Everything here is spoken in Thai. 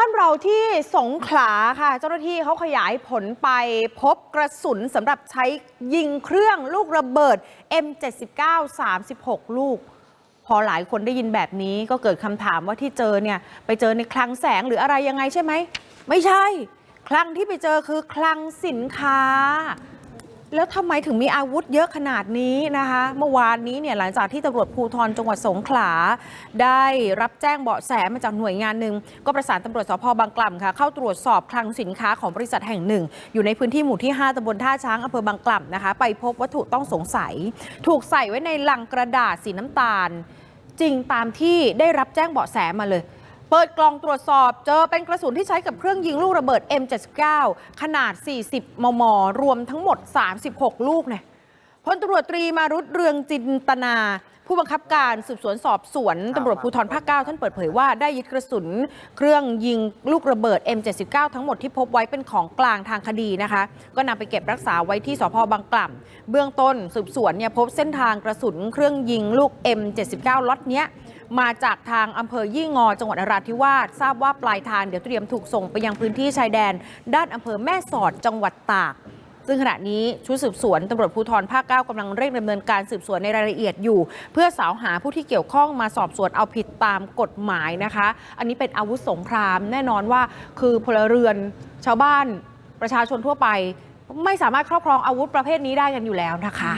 บ้านเราที่สงขลาค่ะ เจ้าหน้าที่เขาขยายผลไปพบกระสุนสำหรับใช้ยิงเครื่องลูกระเบิด M79 36 ลูก พอหลายคนได้ยินแบบนี้ก็เกิดคำถามว่าที่เจอเนี่ยไปเจอในคลังแสงหรืออะไรยังไงใช่ไหม ไม่ใช่ คลังที่ไปเจอคือคลังสินค้า แล้วทำไมถึงมีอาวุธเยอะขนาดนี้นะคะ เมื่อวานนี้เนี่ยหลังจากที่ตำรวจภูธรจังหวัดสงขลา ได้รับแจ้งเบาะแสมาจากหน่วยงานหนึ่ง ก็ประสานตำรวจสพบางกล่ำค่ะ เข้าตรวจสอบคลังสินค้าของบริษัทแห่งหนึ่ง อยู่ในพื้นที่หมู่ที่ 5ตำบลท่าช้างอำเภอบางกล่ำนะคะ ไปพบวัตถุต้องสงสัย ถูกใส่ไว้ในลังกระดาษสีน้ำตาล จริงตามที่ได้รับแจ้งเบาะแสมาเลย เปิดกล่องตรวจสอบ เจอเป็นกระสุนที่ใช้กับเครื่องยิงลูกระเบิด M79 ขนาด 40 มม รวมทั้งหมด 36 ลูกเนี่ยพลตำรวจตรีมารุตเรืองจินตนา ผู้บังคับการสืบสวนสอบสวนตำรวจภูธรภาค9ท่านเปิดเผยว่าได้ยึดกระสุน เครื่องยิงลูกระเบิด M79 ทั้งหมดที่พบไว้เป็นของกลางทางคดีนะคะ ก็นำไปเก็บรักษาไว้ที่สพบางกล่ำเบื้องต้นสืบสวนเนี่ยพบเส้นทางกระสุนเครื่องยิงลูก M79 ล็อตเนี้ยมาจากทางอำเภอยี่งอ จังหวัดนราธิวาสทราบว่าปลายทางเดี๋ยวเตรียมถูกส่งไปยังพื้นที่ชายแดน ด้านอำเภอแม่สอดจังหวัดตาก ซึ่งขณะนี้ชุดสืบสวนตำรวจภูธรภาค 9กำลังเร่งดำเนินการสืบสวนในรายละเอียดอยู่ เพื่อสาวหาผู้ที่เกี่ยวข้องมาสอบสวนเอาผิดตามกฎหมายนะคะ อันนี้เป็นอาวุธสงคราม แน่นอนว่าคือพลเรือนชาวบ้านประชาชนทั่วไป ไม่สามารถครอบครองอาวุธประเภทนี้ได้กันอยู่แล้วนะคะ